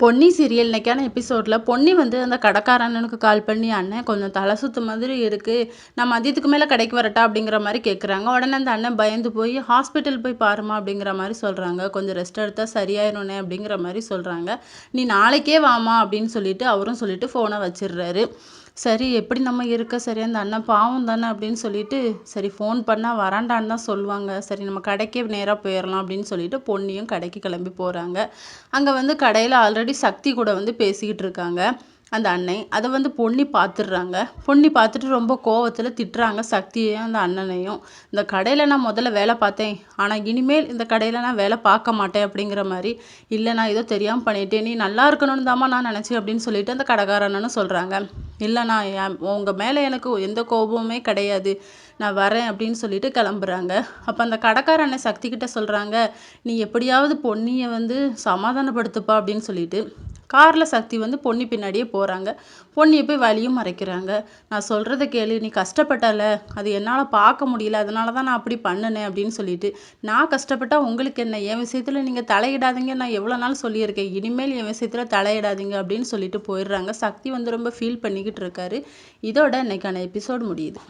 Ponni serial இன்னைக்கான எபிசோடில் பொன்னி வந்து அந்த கடைக்காரண்ணனுக்கு கால் பண்ணி அண்ணன் கொஞ்சம் தலை சுத்து மாதிரி இருக்குது நான் மதியத்துக்கு மேலே கடைக்கு வரட்டா? அப்படிங்கிற மாதிரி கேட்குறாங்க உடனே அந்த அண்ணன் பயந்து போய் ஹாஸ்பிட்டல் போய் பாருமா அப்படிங்கிற மாதிரி சொல்கிறாங்க கொஞ்சம் ரெஸ்ட் எடுத்தால் சரியாயிரும்னே அப்படிங்கிற மாதிரி சொல்கிறாங்க நீ நாளைக்கே வாமா அப்படின்னு சொல்லிட்டு அவரும் சொல்லிட்டு ஃபோனை வச்சிடுறாரு. சரி எப்படி நம்ம இருக்க? சரி அந்த அண்ணன் பாவம் தானே அப்படின்னு சொல்லிட்டு சரி ஃபோன் பண்ணால் வராண்டான்னு தான் சொல்லுவாங்க. சரி நம்ம கடைக்கே நேராக போயிடலாம் அப்படின்னு சொல்லிட்டு பொண்ணியும் கடைக்கு கிளம்பி போகிறாங்க அங்கே வந்து கடையில் ஆல்ரெடி சக்தி கூட வந்து பேசிக்கிட்டு இருக்காங்க அந்த அன்னை அதை வந்து பொண்ணி பார்த்துடுறாங்க பொன்னி பார்த்துட்டு ரொம்ப கோவத்தில் திட்டுறாங்க சக்தியையும் அந்த அண்ணனையும். இந்த கடையில் நான் முதல்ல வேலை பார்த்தேன். ஆனால் இனிமேல் இந்த கடையில் நான் வேலை பார்க்க மாட்டேன் அப்படிங்கிற மாதிரி இல்லை நான் ஏதோ தெரியாமல் பண்ணிட்டேன். நீ நல்லா இருக்கணும்னு தாம்மா நான் நினச்சேன் அப்படின்னு சொல்லிட்டு அந்த கடைக்காரன்னு சொல்கிறாங்க இல்லைண்ணா என் உங்கள் மேலே எனக்கு எந்த கோபமுமே கிடையாது. நான் வரேன் அப்படின்னு சொல்லிட்டு கிளம்புறாங்க. அப்போ அந்த கடைக்கார அண்ணன் சக்தி கிட்ட சொல்கிறாங்க நீ எப்படியாவது பொன்னியை வந்து சமாதானப்படுத்துப்பா அப்படின்னு சொல்லிட்டு. காரில் சக்தி வந்து பொன்னி பின்னாடியே போகிறாங்க பொன்னியை போய் வழியும் மறைக்கிறாங்க. நான் சொல்கிறத கேளு நீ கஷ்டப்பட்டல. அது என்னால் பார்க்க முடியல. அதனால தான் நான் அப்படி பண்ணினேன் அப்படின்னு சொல்லிட்டு நான் கஷ்டப்பட்டால் உங்களுக்கு என்ன? என் விஷயத்தில் நீங்கள் தலையிடாதீங்க. நான் எவ்வளோ நாள் சொல்லியிருக்கேன். இனிமேல் என் விஷயத்தில் தலையிடாதீங்க அப்படின்னு சொல்லிட்டு போயிடுறாங்க. சக்தி வந்து ரொம்ப ஃபீல் பண்ணிக்கிட்டு இருக்காரு. இதோட இன்னைக்கான எபிசோடு முடியுது.